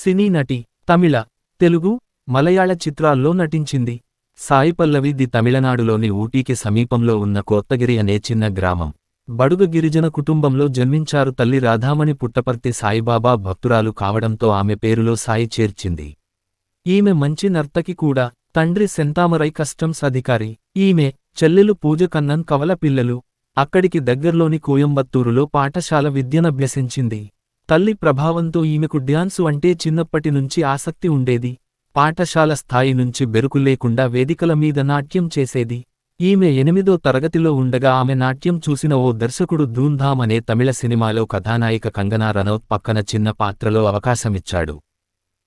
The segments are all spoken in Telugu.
సినీ నటి తమిళ తెలుగు మలయాళ చిత్రాల్లో నటించింది. సాయి పల్లవి ది తమిళనాడులోని ఊటీకి సమీపంలో ఉన్న కోత్తగిరి అనే చిన్న గ్రామం. బడుగ గిరిజన కుటుంబంలో జన్మించారు తల్లి రాధామణి పుట్టపర్తి సాయిబాబా భక్తురాలు కావడంతో ఆమె పేరులో సాయి చేర్చింది. ఈమె మంచి నర్తకి కూడా తండ్రి సెంతామరై కస్టమ్స్ అధికారి ఈమె చెల్లెలు పూజ కన్నన్ కవల పిల్లలు అక్కడికి దగ్గర్లోని కోయంబత్తూరులో పాఠశాల విద్యనభ్యసించింది తల్లి ప్రభావంతో ఈమెకు డ్యాన్సు అంటే చిన్నప్పటి నుంచి ఆసక్తి ఉండేది. పాఠశాల స్థాయి నుంచి బెరుకు లేకుండా వేదికల మీద నాట్యం చేసేది. ఈమె ఎనిమిదో తరగతిలో ఉండగా ఆమె నాట్యం చూసిన ఓ దర్శకుడు ధూమ్ధామ్ అనే తమిళ సినిమాలో కథానాయిక కంగనా రనౌత్ పక్కన చిన్న పాత్రలో అవకాశమిచ్చాడు.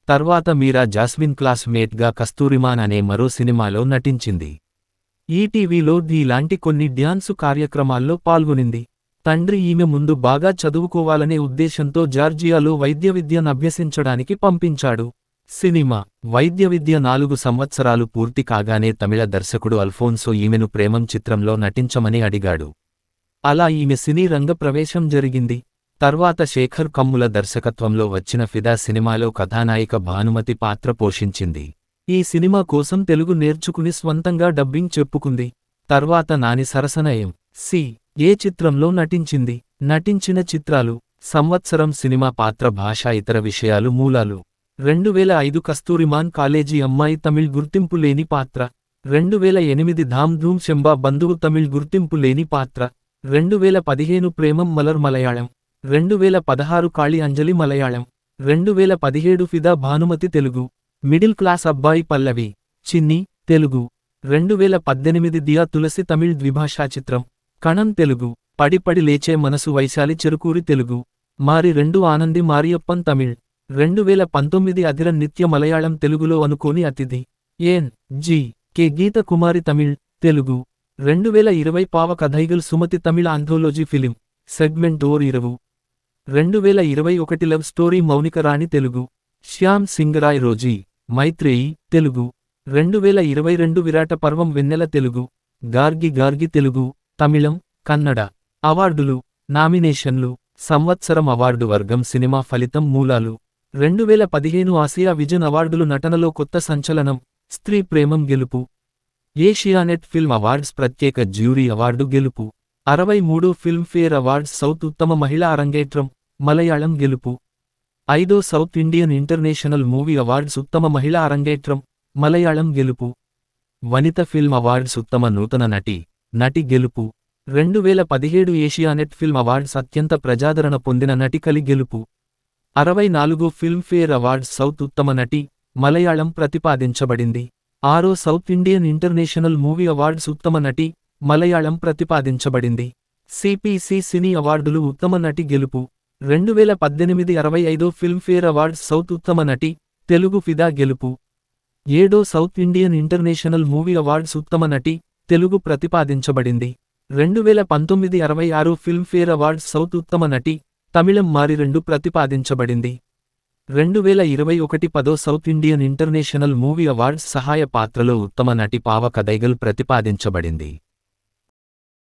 తర్వాత మీరా జాస్మిన్ క్లాస్మేట్గా కస్తూరిమాన్ అనే మరో సినిమాలో నటించింది. ఈటీవీలో ఇలాంటి కొన్ని డ్యాన్సు కార్యక్రమాల్లో పాల్గొనింది. తండ్రి ఈమె ముందు బాగా చదువుకోవాలనే ఉద్దేశంతో జార్జియాలో వైద్య విద్యను అభ్యసించడానికి పంపించాడు. సినిమా వైద్య విద్య నాలుగు సంవత్సరాలు పూర్తి కాగానే తమిళ దర్శకుడు అల్ఫోన్సో ఈమెను ప్రేమం చిత్రంలో నటించమని అడిగాడు. అలా ఈమె సినీ రంగ ప్రవేశం జరిగింది. తర్వాత శేఖర్ కమ్ముల దర్శకత్వంలో వచ్చిన ఫిదా సినిమాలో కథానాయిక భానుమతి పాత్ర పోషించింది. ఈ సినిమా కోసం తెలుగు నేర్చుకుని స్వంతంగా డబ్బింగ్ చెప్పుకుంది. తర్వాత నాని సరసనయం సి. ఏ చిత్రంలో నటించింది? నటించిన చిత్రాలు సంవత్సరం సినిమా పాత్ర భాష ఇతర విషయాలు మూలాలు. రెండు వేల ఐదు కస్తూరిమాన్ కాలేజీ అమ్మాయి తమిళ్ గుర్తింపు లేని పాత్ర. రెండు వేల ఎనిమిది ధామ్ ధూమ్ శంబా బంధువు తమిళ్ గుర్తింపు లేని పాత్ర. రెండు వేల పదిహేను ప్రేమం మలర్ మలయాళం. రెండు వేల పదహారు కాళి అంజలి మలయాళం. రెండు వేల పదిహేడు ఫిదా భానుమతి తెలుగు. మిడిల్ క్లాస్ అబ్బాయి పల్లవి. చిన్ని తెలుగు. రెండు వేల పద్దెనిమిది దియా తులసి తమిళ్ ద్విభాషా చిత్రం. కణం తెలుగు పడిపడి లేచే మనసు వైశాలి చెరుకూరి తెలుగు. మారి రెండు ఆనంది మారియప్పన్ తమిళ్. రెండు వేల పంతొమ్మిది అధిర నిత్య మలయాళం తెలుగులో అనుకోని అతిథి. N G. K. Geetha Kumari Tamil Telugu. రెండు వేల ఇరవై Paava Kadhaigal Sumathi Tamil anthology film segment Oor Iravu. రెండు వేల ఇరవై ఒకటి love story Mounika Rani Telugu. Shyam Singha Roy Rosie Maitreyi Telugu. రెండు వేల ఇరవై రెండు విరాట పర్వం వెన్నెల తెలుగు. గార్గి గార్గి తెలుగు. తమిళం కన్నడ అవార్డులు నామినేషన్లు సంవత్సరం అవార్డు వర్గం సినిమా ఫలితం మూలాలు. రెండు వేల పదిహేను ఆసియా విజన్ అవార్డులు నటనలో కొత్త సంచలనం స్త్రీ ప్రేమం గెలుపు. ఏషియానెట్ ఫిల్మ్ అవార్డ్స్ ప్రత్యేక జ్యూరీ అవార్డు గెలుపు. అరవై మూడు ఫిల్మ్ఫేర్ అవార్డ్స్ సౌత్ ఉత్తమ మహిళా అరంగేట్రం మలయాళం గెలుపు. ఐదో South Indian International Movie Awards ఉత్తమ మహిళా అరంగేట్రం మలయాళం గెలుపు. వనిత ఫిల్మ్ అవార్డ్స్ ఉత్తమ నూతన నటి నటి గెలుపు. రెండు వేల పదిహేడు ఏషియానెట్ ఫిల్మ్ అవార్డ్స్ అత్యంత ప్రజాదరణ పొందిన నటి కలి గెలుపు. అరవై నాలుగు ఫిల్మ్ఫేర్ అవార్డ్స్ సౌత్ ఉత్తమ నటి మలయాళం ప్రతిపాదించబడింది. ఆరో South Indian International Movie Awards ఉత్తమ నటి మలయాళం ప్రతిపాదించబడింది. సిపిసి సినీ అవార్డులు ఉత్తమ నటి గెలుపు. రెండు వేల పద్దెనిమిది అరవై ఐదో ఫిల్మ్ఫేర్ అవార్డ్స్ సౌత్ ఉత్తమ నటి తెలుగు ఫిదా గెలుపు. ఏడో South Indian International Movie Awards ఉత్తమ నటి తెలుగు ప్రతిపాదించబడింది. రెండు వేల పంతొమ్మిది అరవై ఆరు ఫిల్మ్ఫేర్ అవార్డ్స్ సౌత్ ఉత్తమ నటి తమిళం మారి రెండు ప్రతిపాదించబడింది. రెండు వేల ఇరవై ఒకటి పదో South Indian International Movie Awards సహాయ పాత్రలో ఉత్తమ నటి పావ కదైగల్ ప్రతిపాదించబడింది.